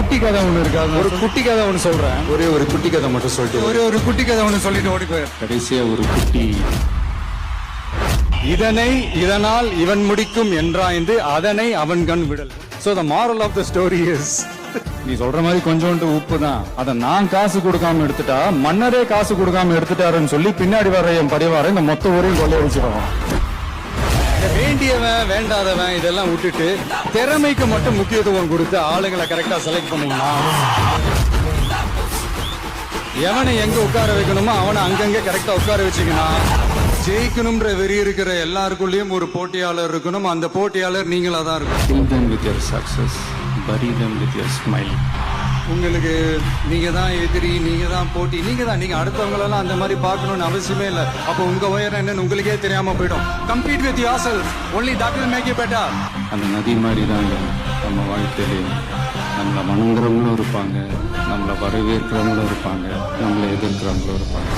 குட்டி கதை ஒண்ணு இருக்கு. அது ஒரு குட்டி கதை ஒண்ணு சொல்றேன். ஒரே ஒரு குட்டி கதை மட்டும் சொல்லிட்டு ஒரே ஒரு குட்டி கதை ஒண்ணு சொல்லிட்டு ஓடி போயிரு. கடைசியா ஒரு குட்டி. இதனை இதனால் இவன் முடிக்கும் என்றாய்ந்து அதனை அவன் கண் விடல். So the moral of the story is நீ சொல்ற மாதிரி கொஞ்சோண்டு உப்பு தான். அத நான் காசு கொடுக்காம எடுத்துட்டா மன்னரே காசு கொடுக்காம எடுத்துட்டாருன்னு சொல்லி பின்னாடி வர என் பரிவாரம் இந்த மொத்த ஊரையும் கொள்ளைய வச்சிருவான் வேண்டியவன் வேண்டாதவன் இதெல்லாம் விட்டுட்டு திறமைக்கு மட்டும் முக்கியத்துவம் கொடுத்து ஆளுங்களை கரெக்டா செலக்ட் பண்ணீங்கன்னா எவனை எங்க உட்கார வைக்கணுமோ அவனை அங்கங்க கரெக்டா உட்கார வச்சுக்கணும் ஜெயிக்கணும்ன்ற வெறி இருக்கிற எல்லாருக்குள்ளேயும் ஒரு போட்டியாளர் இருக்கணும். அந்த போட்டியாளர் நீங்களா தான் இருக்கணும். With them success your success bury them with உங்களுக்கு நீங்க தான் எதிரி நீங்க தான் போட்டி நீங்க தான் நீங்க அடுத்தவங்களெல்லாம் அந்த மாதிரி பார்க்கணும்னு அவசியமே இல்லை. அப்போ உங்க உயரம் என்னன்னு உங்களுக்கே தெரியாம போயிடும். Complete with yourself only that will make you better அந்த நதி மாதிரி தாங்க நம்ம வாழ்க்கையில நம்மளை வணங்குறவங்களும் இருப்பாங்க நம்மளை வரவேற்கிறவங்களும் இருப்பாங்க நம்மளை எதிர்க்கிறவங்களும் இருப்பாங்க.